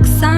accent.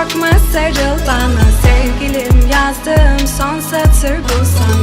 korkma sarıl bana. Sevgilim yazdığım son satır bu sana